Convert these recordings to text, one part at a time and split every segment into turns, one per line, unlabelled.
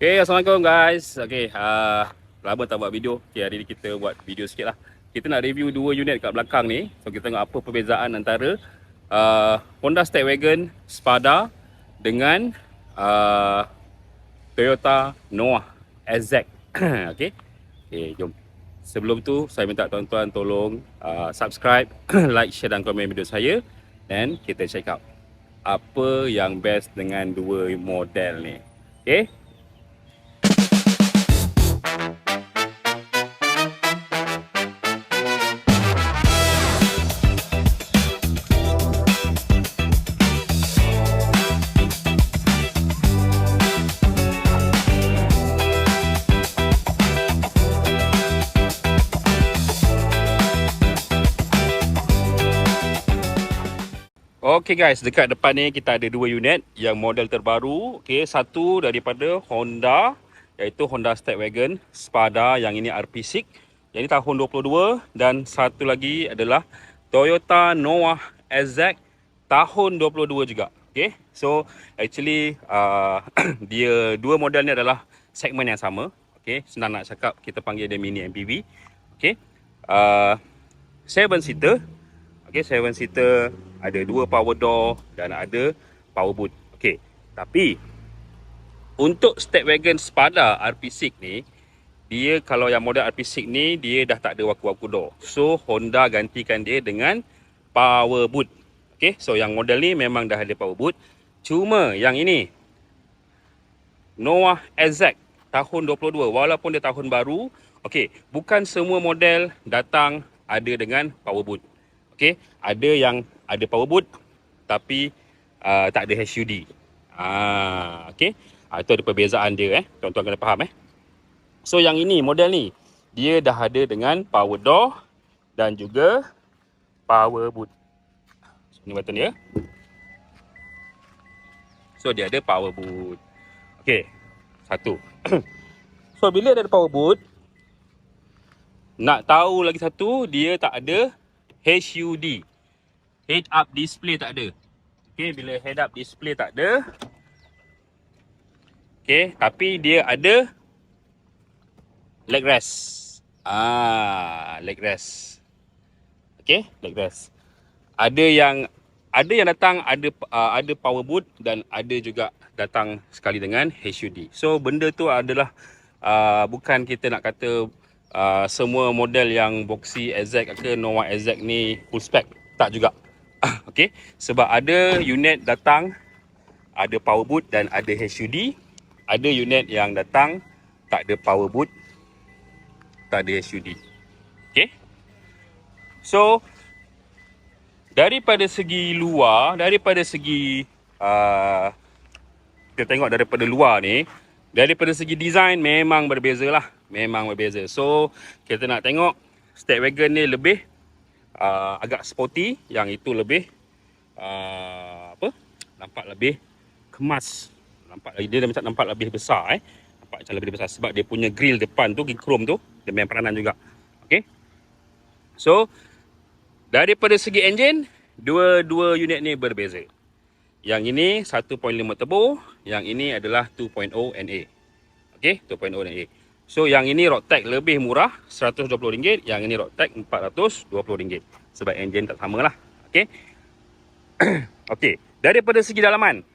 Okay, Assalamualaikum guys. Okay, uh, lama tak buat video. Okay, hari ni kita buat video sikit lah. Kita nak review dua unit kat belakang ni. So, kita tengok apa perbezaan antara uh, Honda Stepwagon Spada dengan uh, Toyota Noah SZ. okay. Okay, jom. Sebelum tu, saya minta tuan-tuan tolong uh, subscribe, like, share dan komen video saya. Dan kita check out apa yang best dengan dua model ni. Okay. Okay guys, dekat depan ni kita ada dua unit yang model terbaru. Okay, satu daripada Honda iaitu Honda Stepwagon Spada yang ini RP6. Yang ini tahun 22 dan satu lagi adalah Toyota Noah SZ tahun 22 juga. Okay, so actually uh, dia dua model ni adalah segmen yang sama. Okay, senang nak cakap kita panggil dia mini MPV. Okay, uh, seven seater. Okay, seven seater ada dua power door dan ada power boot. Okey. Tapi untuk Stepwagon Spada RP6 ni dia kalau yang model RP6 ni dia dah tak ada waku-waku door. So Honda gantikan dia dengan power boot. Okey, so yang model ni memang dah ada power boot. Cuma yang ini Noah SZ tahun 22 walaupun dia tahun baru, okey, bukan semua model datang ada dengan power boot. Okey, ada yang ada power boot tapi uh, tak ada HUD. Ah, okey. Ah, itu ada perbezaan dia eh. Tuan-tuan kena faham eh. So yang ini model ni dia dah ada dengan power door dan juga power boot. So, ini button dia. So dia ada power boot. Okey. Satu. so bila dia ada power boot nak tahu lagi satu dia tak ada HUD head up display tak ada. Okey, bila head up display tak ada. Okey, tapi dia ada leg rest. Ah, leg rest. Okey, leg rest. Ada yang ada yang datang ada uh, ada power boot dan ada juga datang sekali dengan HUD. So benda tu adalah uh, bukan kita nak kata uh, semua model yang boxy SZ ke Nova SZ ni full spec. Tak juga. Okey, sebab ada unit datang ada power boot dan ada HUD. Ada unit yang datang tak ada power boot, tak ada HUD. Okey. So daripada segi luar, daripada segi uh, kita tengok daripada luar ni, daripada segi design memang berbeza lah. Memang berbeza. So kita nak tengok Stepwagon ni lebih uh, agak sporty. Yang itu lebih uh, apa? Nampak lebih kemas. Nampak dia macam nampak lebih besar eh. Nampak macam lebih besar sebab dia punya grill depan tu chrome tu dia main peranan juga. Okey so daripada segi engine dua-dua unit ni berbeza. Yang ini 1.5 turbo yang ini adalah 2.0 NA okey 2.0 NA So yang ini Rocktech lebih murah RM120 Yang ini Rocktech RM420 Sebab enjin tak sama lah. Okay Okay Daripada segi dalaman.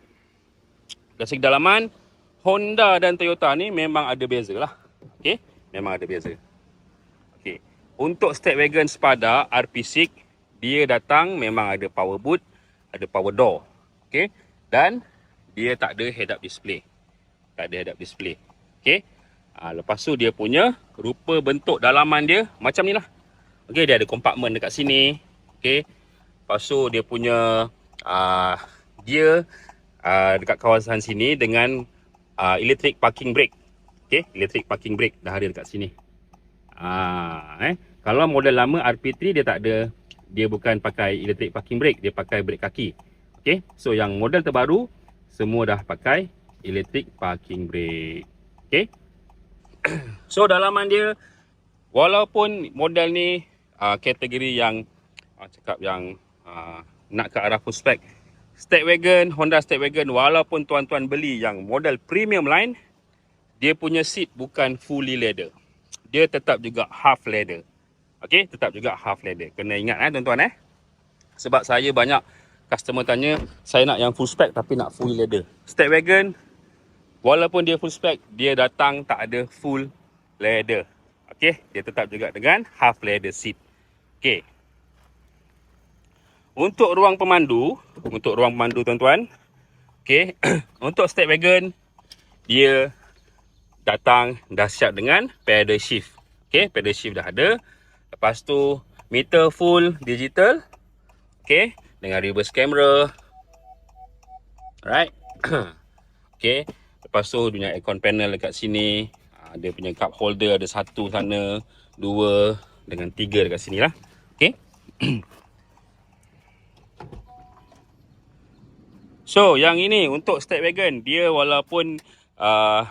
Dari segi dalaman Honda dan Toyota ni memang ada beza lah. Okay Memang ada beza. Okay Untuk Stepwagon Spada RP6 Dia datang memang ada power boot Ada power door. Okay Dan Dia tak ada head up display. Tak ada head up display. Okay Ha, lepas tu dia punya rupa bentuk dalaman dia macam ni lah. Okay, dia ada kompartmen dekat sini. Okay. Lepas tu dia punya uh, dia uh, dekat kawasan sini dengan uh, electric parking brake. Okay, electric parking brake dah ada dekat sini. Uh, eh. Kalau model lama RP3 dia tak ada, dia bukan pakai electric parking brake, dia pakai brake kaki. Okay, so yang model terbaru semua dah pakai electric parking brake. Okay. so dalaman dia walaupun model ni uh, kategori yang uh, cakap yang uh, nak ke arah full spec Stepwagon Honda Stepwagon walaupun tuan-tuan beli yang model premium line dia punya seat bukan fully leather. Dia tetap juga half leather. Okey, tetap juga half leather. Kena ingat eh tuan-tuan eh. Sebab saya banyak customer tanya, saya nak yang full spec tapi nak full leather. Step wagon walaupun dia full spec, dia datang tak ada full leather. Okey, dia tetap juga dengan half leather seat. Okey. Untuk ruang pemandu, untuk ruang pemandu tuan-tuan, okey, untuk step wagon dia datang dah siap dengan pedal shift. Okey, pedal shift dah ada. Lepas tu meter full digital. Okey, dengan reverse camera. Alright. Okey, lepas tu dia punya aircon panel dekat sini. Ah, dia punya cup holder ada satu sana, dua dengan tiga dekat sini lah. Okey. so, yang ini untuk step wagon, dia walaupun uh,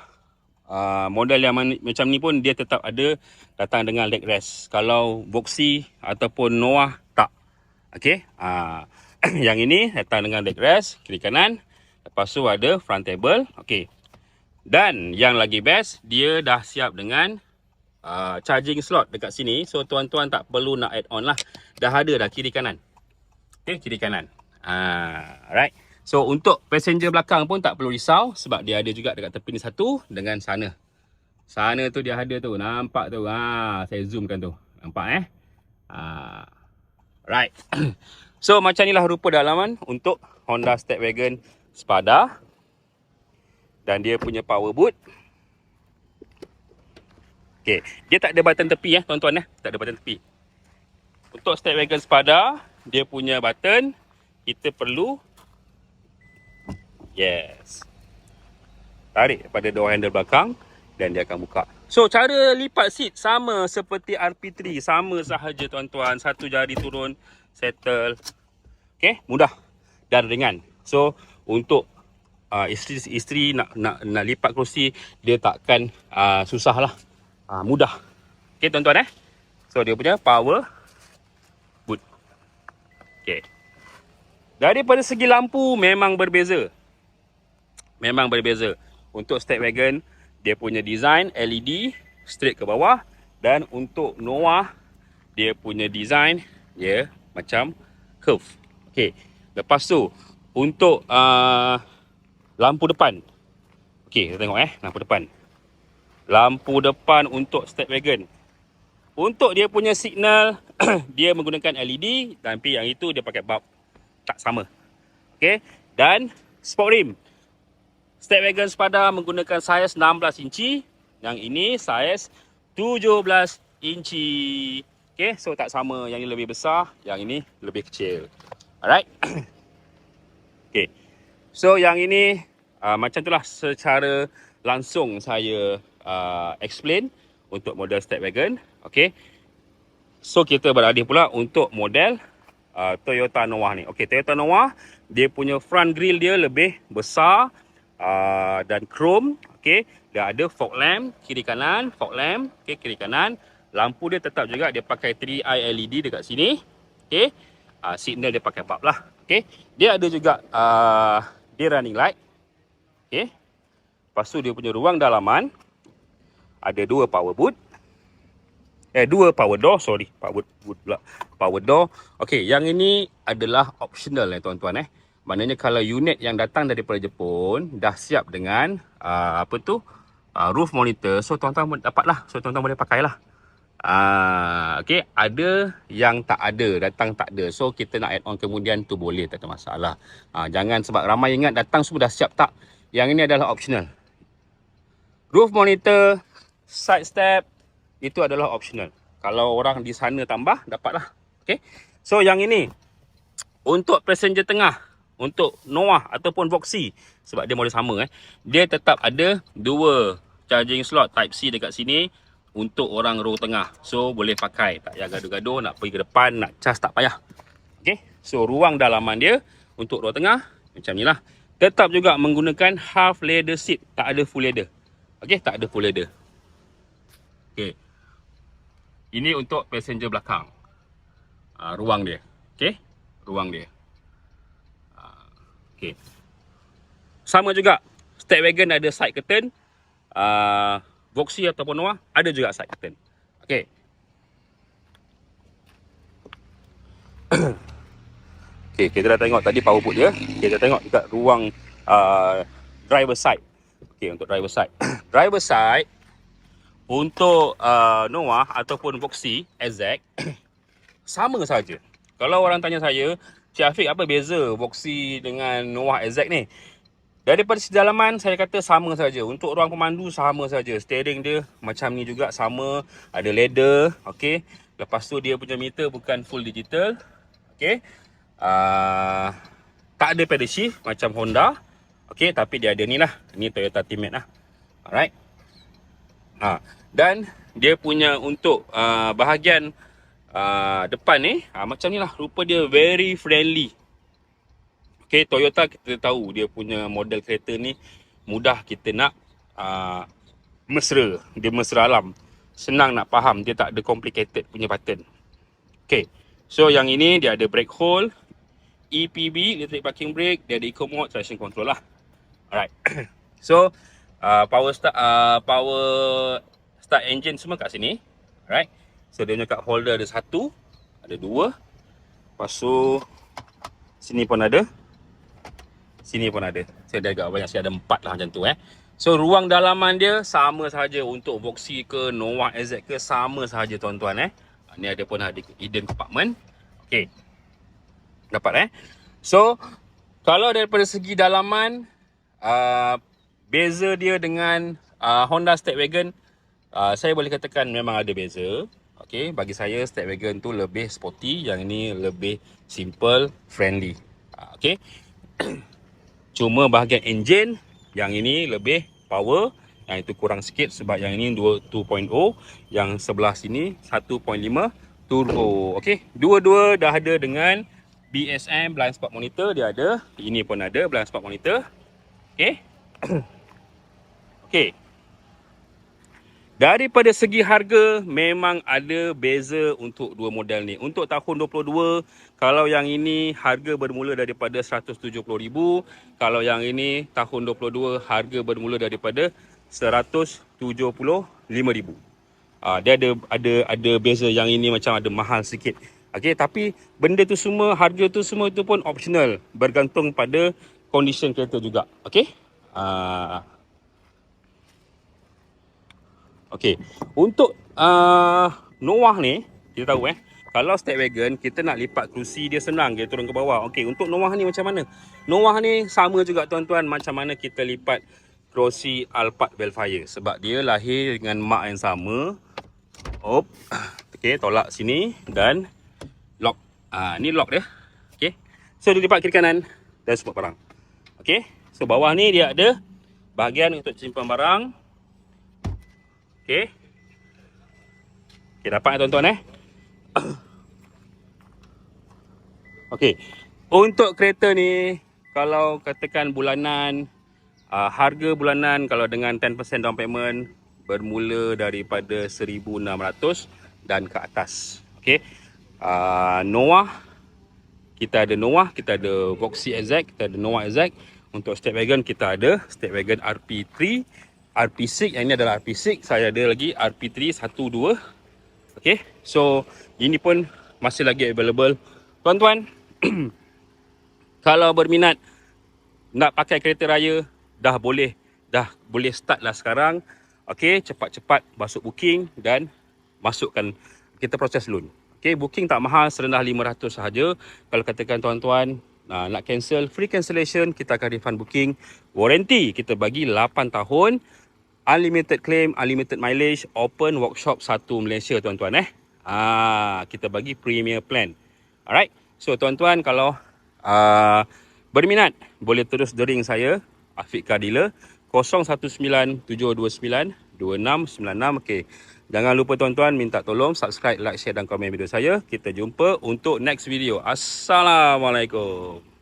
uh, model yang man, macam ni pun dia tetap ada datang dengan leg rest. Kalau Voxy ataupun Noah tak. Okey. Uh, yang ini datang dengan leg rest kiri kanan. Lepas tu ada front table. Okey. Dan yang lagi best dia dah siap dengan uh, charging slot dekat sini. So tuan-tuan tak perlu nak add on lah. Dah ada dah kiri kanan. Okey, kiri kanan. Uh, alright. So untuk passenger belakang pun tak perlu risau sebab dia ada juga dekat tepi ni satu dengan sana. Sana tu dia ada tu. Nampak tu. Ha, saya zoomkan tu. Nampak eh? Ha. Right. so macam inilah rupa dalaman untuk Honda Step Wagon Spada. Dan dia punya power boot. Okay. Dia tak ada button tepi eh tuan-tuan eh. Tak ada button tepi. Untuk Step Wagon Spada, dia punya button kita perlu Yes. Tarik pada door handle belakang dan dia akan buka. So cara lipat seat sama seperti RP3. Sama sahaja tuan-tuan. Satu jari turun, settle. Okay, mudah dan ringan. So untuk uh, isteri-isteri nak, nak nak lipat kerusi, dia takkan uh, susah lah. Uh, mudah. Okay tuan-tuan eh. So dia punya power boot. Okay. Daripada segi lampu memang berbeza memang berbeza. Untuk step wagon, dia punya design LED straight ke bawah dan untuk Noah dia punya design dia macam curve. Okey. Lepas tu untuk uh, lampu depan. Okey, kita tengok eh lampu depan. Lampu depan untuk step wagon. Untuk dia punya signal dia menggunakan LED tapi yang itu dia pakai bulb tak sama. Okey. Dan sport rim. Step Wagon Spada menggunakan saiz 16 inci. Yang ini saiz 17 inci. Okay, so tak sama. Yang ini lebih besar, yang ini lebih kecil. Alright. okay. So yang ini uh, macam itulah secara langsung saya uh, explain untuk model Step Wagon. Okay. So kita beralih pula untuk model uh, Toyota Noah ni. Okay, Toyota Noah dia punya front grill dia lebih besar uh, dan chrome okey dia ada fog lamp kiri kanan fog lamp okey kiri kanan lampu dia tetap juga dia pakai 3i LED dekat sini okey uh, signal dia pakai bulb lah okey dia ada juga uh, dia running light. Okey lepas tu dia punya ruang dalaman. Ada dua power boot. Eh dua power door sorry. Power boot pula. Power door. Okey yang ini adalah optional eh tuan-tuan eh. Maknanya kalau unit yang datang daripada Jepun dah siap dengan uh, apa tu uh, roof monitor, so tuan-tuan dapatlah, so tuan-tuan boleh pakailah. Uh, okay, ada yang tak ada, datang tak ada. So kita nak add on kemudian tu boleh, tak ada masalah. Uh, jangan sebab ramai ingat datang semua dah siap tak. Yang ini adalah optional. Roof monitor, side step, itu adalah optional. Kalau orang di sana tambah, dapatlah. Okay. So yang ini, untuk passenger tengah, untuk Noah ataupun Voxy sebab dia model sama eh dia tetap ada dua charging slot type C dekat sini untuk orang row tengah. So boleh pakai. Tak payah gaduh-gaduh nak pergi ke depan nak cas tak payah. Okey so ruang dalaman dia untuk row tengah macam nilah tetap juga menggunakan half leather seat. Tak ada full leather. Okey tak ada full leather. Okey ini untuk passenger belakang. Uh, ruang dia. Okey ruang dia. Okey. Sama juga. Step wagon ada side curtain. uh, Voxy ataupun Noah ada juga side curtain. Okey. Okey, kita dah tengok tadi power put dia. Kita tengok dekat ruang uh, driver side. Okey, untuk driver side. driver side untuk uh, Noah ataupun Voxy SZ sama saja. Kalau orang tanya saya, Cik Afiq apa beza Voxy dengan Noah SZ ni? Daripada sedalaman saya kata sama saja. Untuk ruang pemandu sama saja. Steering dia macam ni juga sama. Ada ladder. Okay. Lepas tu dia punya meter bukan full digital. Okay. Uh, tak ada pedal shift macam Honda. Okay. Tapi dia ada ni lah. Ni Toyota Teammate lah. Alright. Ha. Dan dia punya untuk uh, bahagian uh, depan ni. Uh, macam ni lah. Rupa dia very friendly. Okay, Toyota kita tahu dia punya model kereta ni mudah kita nak uh, mesra. Dia mesra alam. Senang nak faham. Dia tak ada complicated punya pattern. Okay. So, yang ini dia ada brake hold. EPB, electric parking brake. Dia ada eco mode, traction control lah. Alright. so, uh, power start uh, power start engine semua kat sini. Alright. So, dia punya cup holder ada satu. Ada dua. Lepas tu, sini pun ada. Sini pun ada. Saya dah agak banyak. Saya ada empat lah macam tu eh. So ruang dalaman dia sama sahaja untuk Voxy ke Nova SZ ke sama sahaja tuan-tuan eh. Ni ada pun ada hidden compartment. Okay. Dapat eh. So kalau daripada segi dalaman uh, beza dia dengan uh, Honda Stepwagon uh, saya boleh katakan memang ada beza. Okay, bagi saya Stepwagon tu lebih sporty, yang ini lebih simple, friendly. Uh, okay. Cuma bahagian enjin yang ini lebih power, yang itu kurang sikit sebab yang ini 2.0, yang sebelah sini 1.5 turbo. Okey, dua-dua dah ada dengan BSM blind spot monitor dia ada. Ini pun ada blind spot monitor. Okey. Okey. Daripada segi harga memang ada beza untuk dua model ni. Untuk tahun 22 kalau yang ini harga bermula daripada 170,000, kalau yang ini tahun 22 harga bermula daripada 175,000. Ah dia ada ada ada beza yang ini macam ada mahal sikit. Okey tapi benda tu semua harga tu semua itu pun optional bergantung pada condition kereta juga. Okey. Ah Okey, untuk uh, Noah ni, kita tahu eh, kalau step wagon kita nak lipat kerusi dia senang dia turun ke bawah. Okey, untuk Noah ni macam mana? Noah ni sama juga tuan-tuan macam mana kita lipat kerusi Alphard Velfire sebab dia lahir dengan mak yang sama. Op. Okey, tolak sini dan lock. Ah, ni lock dia. Okey. So dia lipat kiri kanan dan support barang. Okey. So bawah ni dia ada bahagian untuk simpan barang Okey. Okey, dapat tuan-tuan eh? Okey. Untuk kereta ni, kalau katakan bulanan, uh, harga bulanan kalau dengan 10% down payment, bermula daripada 1,600 dan ke atas. Okey. Uh, Noah, kita ada Noah, kita ada Voxy Exact, kita ada Noah Exact. Untuk Step Wagon, kita ada Step Wagon RP3. RP6 yang ini adalah RP6 saya ada lagi RP3 12 okey so ini pun masih lagi available. Tuan-tuan kalau berminat nak pakai kereta raya dah boleh. Dah boleh start lah sekarang. Okey cepat-cepat masuk booking dan masukkan. Kita proses loan. Okey booking tak mahal serendah 500 sahaja. Kalau katakan tuan-tuan uh, nak cancel free cancellation kita akan refund booking. Warranty kita bagi 8 tahun unlimited claim, unlimited mileage, open workshop satu Malaysia tuan-tuan eh. Ah, kita bagi premier plan. Alright. So tuan-tuan kalau uh, berminat boleh terus dering saya Afiq Kadila 0197292696. Okey. Jangan lupa tuan-tuan minta tolong subscribe, like, share dan komen video saya. Kita jumpa untuk next video. Assalamualaikum.